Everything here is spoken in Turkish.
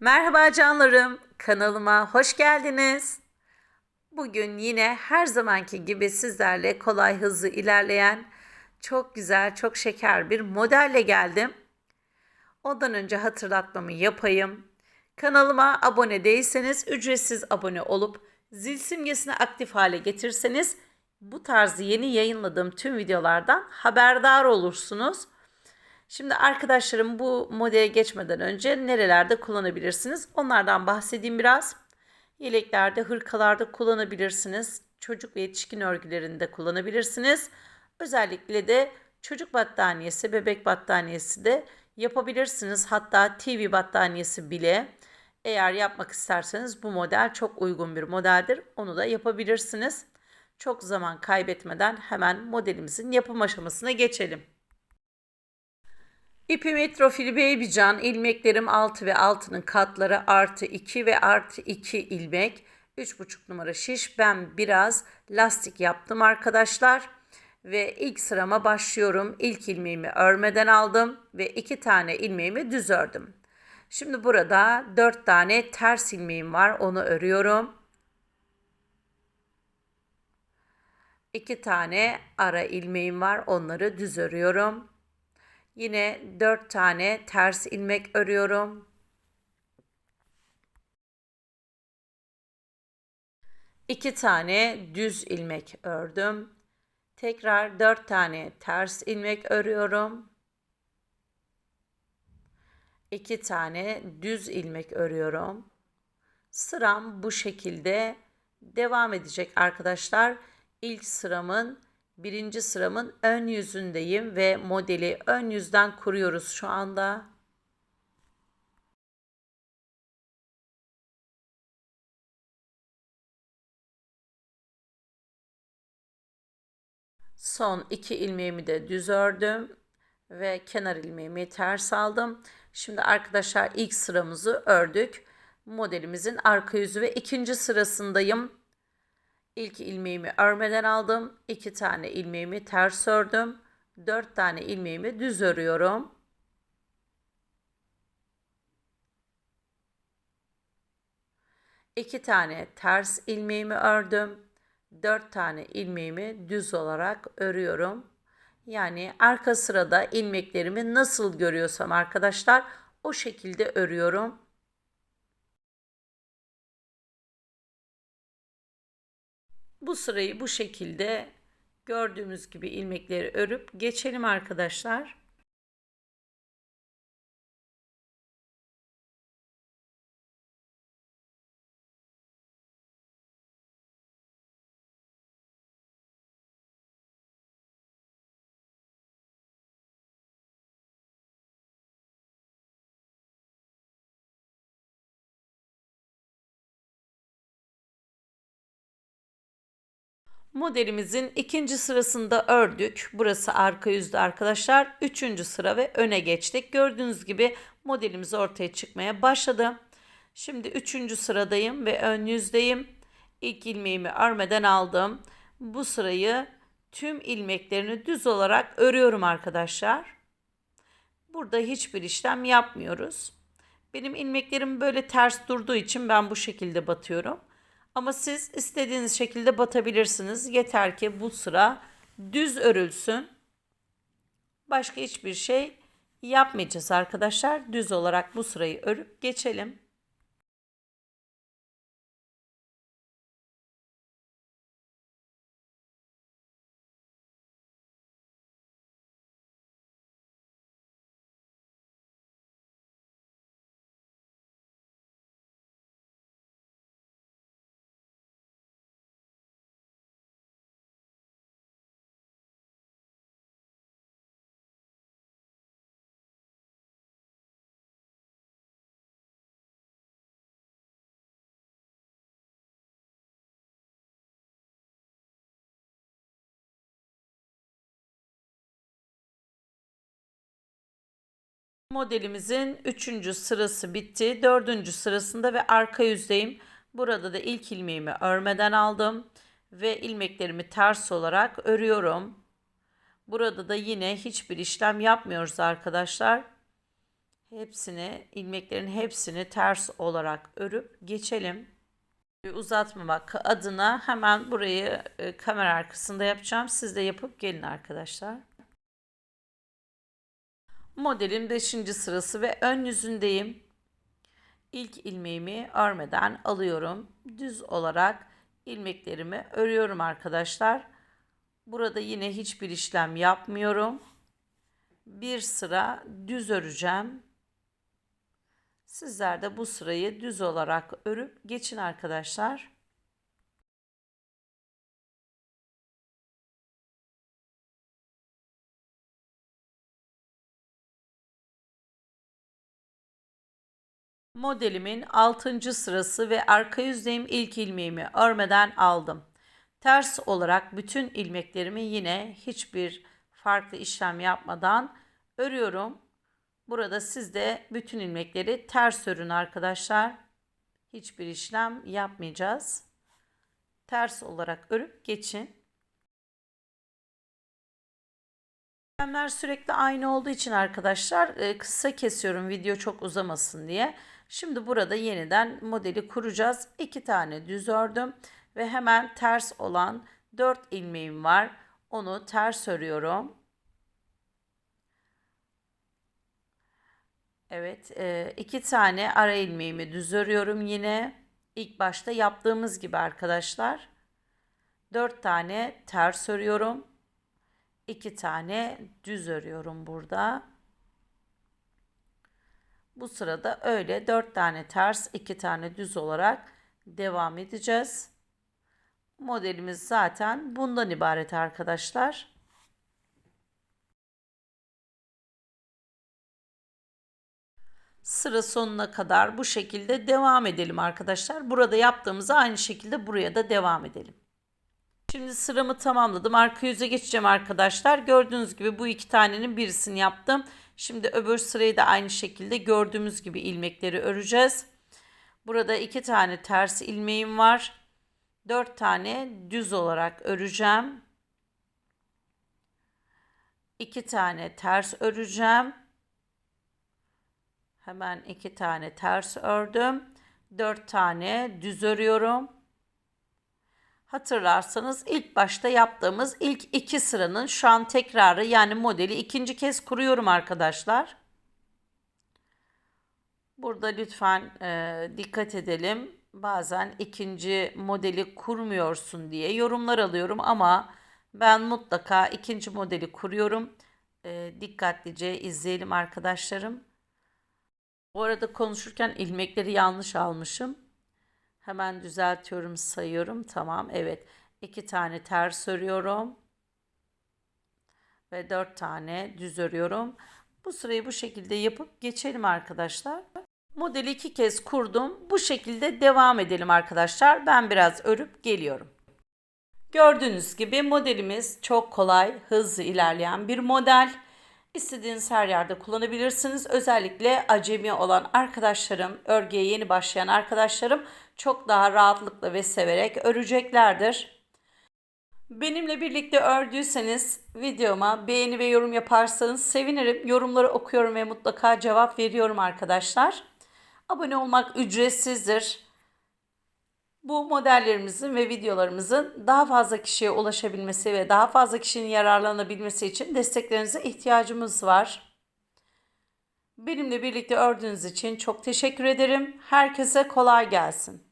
Merhaba canlarım, kanalıma hoş geldiniz. Bugün yine her zamanki gibi sizlerle kolay hızlı ilerleyen çok güzel, çok şeker bir modelle geldim. Ondan önce hatırlatmamı yapayım. Kanalıma abone değilseniz ücretsiz abone olup zil simgesini aktif hale getirseniz bu tarz yeni yayınladığım tüm videolardan haberdar olursunuz. Şimdi arkadaşlarım bu modele geçmeden önce nerelerde kullanabilirsiniz? Onlardan bahsedeyim biraz. Yeleklerde, hırkalarda kullanabilirsiniz. Çocuk ve yetişkin örgülerinde kullanabilirsiniz. Özellikle de çocuk battaniyesi, bebek battaniyesi de yapabilirsiniz. Hatta TV battaniyesi bile eğer yapmak isterseniz bu model çok uygun bir modeldir. Onu da yapabilirsiniz. Çok zaman kaybetmeden hemen modelimizin yapım aşamasına geçelim. İpim Etrofili Babycan, ilmeklerim 6 ve 6'nın katları artı 2 ve artı 2 ilmek. 3,5 numara şiş. Ben biraz lastik yaptım arkadaşlar. Ve ilk sırama başlıyorum. İlk ilmeğimi örmeden aldım ve 2 tane ilmeğimi düz ördüm. Şimdi burada 4 tane ters ilmeğim var. Onu örüyorum. 2 tane ara ilmeğim var. Onları düz örüyorum. Yine 4 tane ters ilmek örüyorum. İki tane düz ilmek ördüm. Tekrar 4 tane ters ilmek örüyorum. 2 tane düz ilmek örüyorum. Sıram bu şekilde devam edecek arkadaşlar. İlk sıramın birinci sıramın ön yüzündeyim ve modeli ön yüzden kuruyoruz şu anda. Son iki ilmeğimi de düz ördüm ve kenar ilmeğimi ters aldım. Şimdi arkadaşlar ilk sıramızı ördük. Modelimizin arka yüzü ve ikinci sırasındayım. İlk ilmeğimi örmeden aldım. 2 tane ilmeğimi ters ördüm. 4 tane ilmeğimi düz örüyorum. İki tane ters ilmeğimi ördüm. 4 tane ilmeğimi düz olarak örüyorum. Yani arka sırada ilmeklerimi nasıl görüyorsam arkadaşlar o şekilde örüyorum. Bu sırayı bu şekilde gördüğümüz gibi ilmekleri örüp geçelim arkadaşlar. Modelimizin ikinci sırasında ördük. Burası arka yüzde arkadaşlar. Üçüncü sıra ve öne geçtik. Gördüğünüz gibi modelimiz ortaya çıkmaya başladı. Şimdi üçüncü sıradayım ve ön yüzdeyim. İlk ilmeğimi örmeden aldım. Bu sırayı tüm ilmeklerini düz olarak örüyorum arkadaşlar. Burada hiçbir işlem yapmıyoruz. Benim ilmeklerim böyle ters durduğu için ben bu şekilde batıyorum. Ama siz istediğiniz şekilde batabilirsiniz. Yeter ki bu sıra düz örülsün. Başka hiçbir şey yapmayacağız arkadaşlar. Düz olarak bu sırayı örüp geçelim. Modelimizin 3. sırası bitti. 4. sırasında ve arka yüzdeyim. Burada da ilk ilmeğimi örmeden aldım ve ilmeklerimi ters olarak örüyorum. Burada da yine hiçbir işlem yapmıyoruz arkadaşlar. hepsini ilmeklerin hepsini ters olarak örüp geçelim. Uzatmamak adına hemen burayı e, kamera arkasında yapacağım. Siz de yapıp gelin arkadaşlar. Modelin 5. sırası ve ön yüzündeyim. İlk ilmeğimi örmeden alıyorum. Düz olarak ilmeklerimi örüyorum arkadaşlar. Burada yine hiçbir işlem yapmıyorum. Bir sıra düz öreceğim. Sizler de bu sırayı düz olarak örüp geçin arkadaşlar. Modelimin 6. sırası ve arka yüzdeyim ilk ilmeğimi örmeden aldım. Ters olarak bütün ilmeklerimi yine hiçbir farklı işlem yapmadan örüyorum. Burada siz de bütün ilmekleri ters örün arkadaşlar. Hiçbir işlem yapmayacağız. Ters olarak örüp geçin. İşlemler sürekli aynı olduğu için arkadaşlar e, kısa kesiyorum video çok uzamasın diye. Şimdi burada yeniden modeli kuracağız. İki tane düz ördüm ve hemen ters olan 4 ilmeğim var. Onu ters örüyorum. Evet, e, iki tane ara ilmeğimi düz örüyorum yine. İlk başta yaptığımız gibi arkadaşlar. Dört tane ters örüyorum. İki tane düz örüyorum burada. Bu sırada öyle dört tane ters, iki tane düz olarak devam edeceğiz. Modelimiz zaten bundan ibaret arkadaşlar. sıra sonuna kadar bu şekilde devam edelim arkadaşlar. Burada yaptığımızı aynı şekilde buraya da devam edelim. Şimdi sıramı tamamladım. Arka yüze geçeceğim arkadaşlar. Gördüğünüz gibi bu iki tanenin birisini yaptım. Şimdi öbür sırayı da aynı şekilde gördüğümüz gibi ilmekleri öreceğiz. Burada iki tane ters ilmeğim var. Dört tane düz olarak öreceğim. İki tane ters öreceğim. Hemen iki tane ters ördüm. Dört tane düz örüyorum. Hatırlarsanız ilk başta yaptığımız ilk iki sıranın şu an tekrarı yani modeli ikinci kez kuruyorum arkadaşlar. Burada lütfen e, dikkat edelim. Bazen ikinci modeli kurmuyorsun diye yorumlar alıyorum ama ben mutlaka ikinci modeli kuruyorum. E, dikkatlice izleyelim arkadaşlarım. Bu arada konuşurken ilmekleri yanlış almışım. Hemen düzeltiyorum, sayıyorum. Tamam, evet. İki tane ters örüyorum. Ve dört tane düz örüyorum. Bu sırayı bu şekilde yapıp geçelim arkadaşlar. Modeli iki kez kurdum. Bu şekilde devam edelim arkadaşlar. Ben biraz örüp geliyorum. Gördüğünüz gibi modelimiz çok kolay, hızlı ilerleyen bir model. İstediğiniz her yerde kullanabilirsiniz. Özellikle acemi olan arkadaşlarım, örgüye yeni başlayan arkadaşlarım çok daha rahatlıkla ve severek öreceklerdir. Benimle birlikte ördüyseniz videoma beğeni ve yorum yaparsanız sevinirim. Yorumları okuyorum ve mutlaka cevap veriyorum arkadaşlar. Abone olmak ücretsizdir. Bu modellerimizin ve videolarımızın daha fazla kişiye ulaşabilmesi ve daha fazla kişinin yararlanabilmesi için desteklerinize ihtiyacımız var. Benimle birlikte ördüğünüz için çok teşekkür ederim. Herkese kolay gelsin.